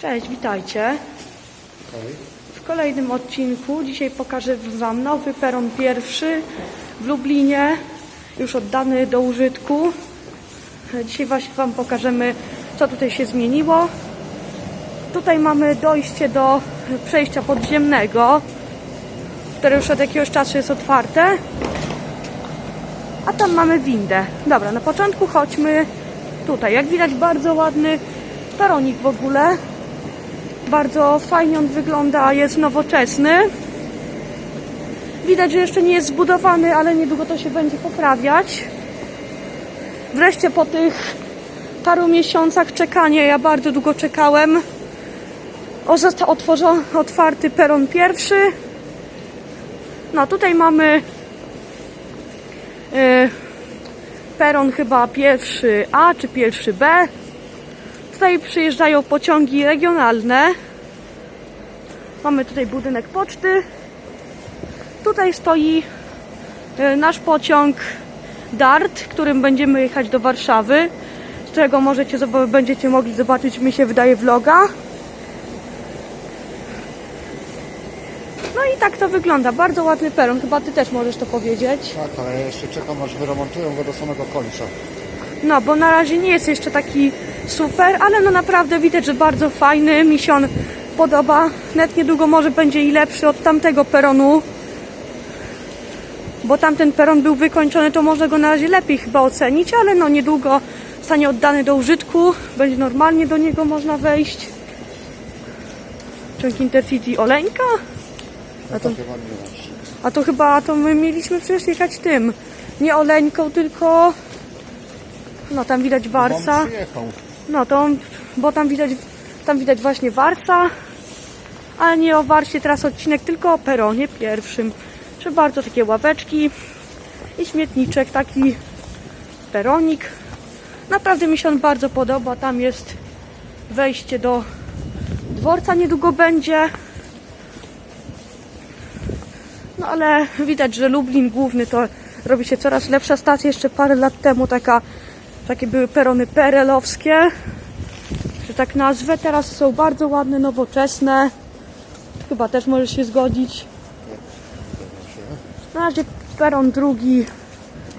Cześć, witajcie. W kolejnym odcinku dzisiaj pokażę Wam nowy peron pierwszy w Lublinie, już oddany do użytku. Dzisiaj właśnie Wam pokażemy, co tutaj się zmieniło. Tutaj mamy dojście do przejścia podziemnego, które już od jakiegoś czasu jest otwarte. A tam mamy windę. Dobra, na początku chodźmy tutaj. Jak widać bardzo ładny peronik w ogóle. Bardzo fajnie on wygląda, jest nowoczesny. Widać, że jeszcze nie jest zbudowany, ale niedługo to się będzie poprawiać. Wreszcie po tych paru miesiącach czekania, ja bardzo długo czekałem, został otwarty peron pierwszy. No tutaj mamy y, peron chyba pierwszy A czy pierwszy B. Tutaj przyjeżdżają pociągi regionalne. Mamy tutaj budynek poczty. Tutaj stoi e, nasz pociąg DART, którym będziemy jechać do Warszawy, z którego możecie, będziecie mogli zobaczyć, mi się wydaje, vloga. No i tak to wygląda. Bardzo ładny peron. Chyba ty też możesz to powiedzieć. tak, ale ja jeszcze czekam aż wyremontują go do samego końca. No, bo na razie nie jest jeszcze taki super, ale no naprawdę widać, że bardzo fajny. Mi się on podoba. Net niedługo może będzie i lepszy od tamtego peronu. Bo tamten peron był wykończony, to można go na razie lepiej chyba ocenić, ale no niedługo zostanie oddany do użytku. Będzie normalnie do niego można wejść. Ciąg Intercity Oleńka? No to. A to chyba, to my mieliśmy przecież jechać tym. Nie Oleńką, tylko... No tam widać Warsa. No to, bo tam widać, tam widać właśnie Warsa, ale nie o Warsie teraz odcinek, tylko o peronie pierwszym. Czy bardzo takie ławeczki i śmietniczek, taki peronik. Naprawdę mi się on bardzo podoba. Tam jest wejście do dworca niedługo będzie. No ale widać, że Lublin główny to robi się coraz lepsza stacja. Jeszcze parę lat temu taka, takie były perony perelowskie, że tak nazwę. Teraz są bardzo ładne, nowoczesne. Chyba też możesz się zgodzić. Na razie peron drugi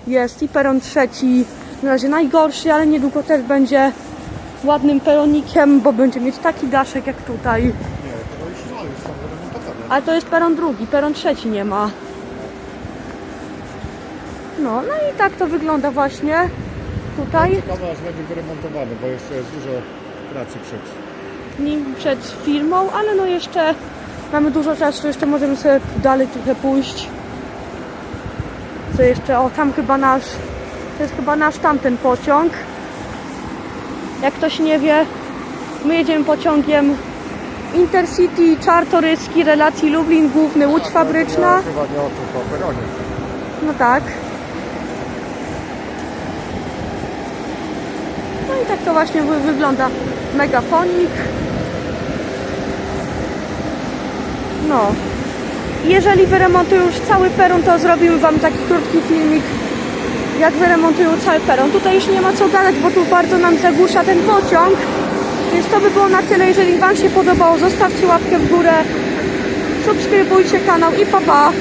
jest i peron trzeci na razie najgorszy, ale niedługo też będzie ładnym peronikiem, bo będzie mieć taki daszek jak tutaj. Ale to jest peron drugi, peron trzeci nie ma. No, no i tak to wygląda właśnie tutaj. Czekamy aż będzie wyremontowany, bo jeszcze jest dużo pracy przed. nim przed firmą, ale no jeszcze mamy dużo czasu, jeszcze możemy sobie dalej trochę pójść. Co jeszcze, o tam chyba nasz, to jest chyba nasz tamten pociąg. Jak ktoś nie wie, my jedziemy pociągiem Intercity Czartoryski relacji Lublin Główny Łódź Fabryczna. Ja chyba nie o tym, o peronie. No tak. I tak to właśnie wy- wygląda megafonik. No. Jeżeli wyremontują już cały peron, to zrobimy Wam taki krótki filmik, jak wyremontują cały peron. Tutaj już nie ma co gadać, bo tu bardzo nam zagłusza ten pociąg. Więc to by było na tyle. Jeżeli Wam się podobało, zostawcie łapkę w górę, subskrybujcie kanał i pa pa!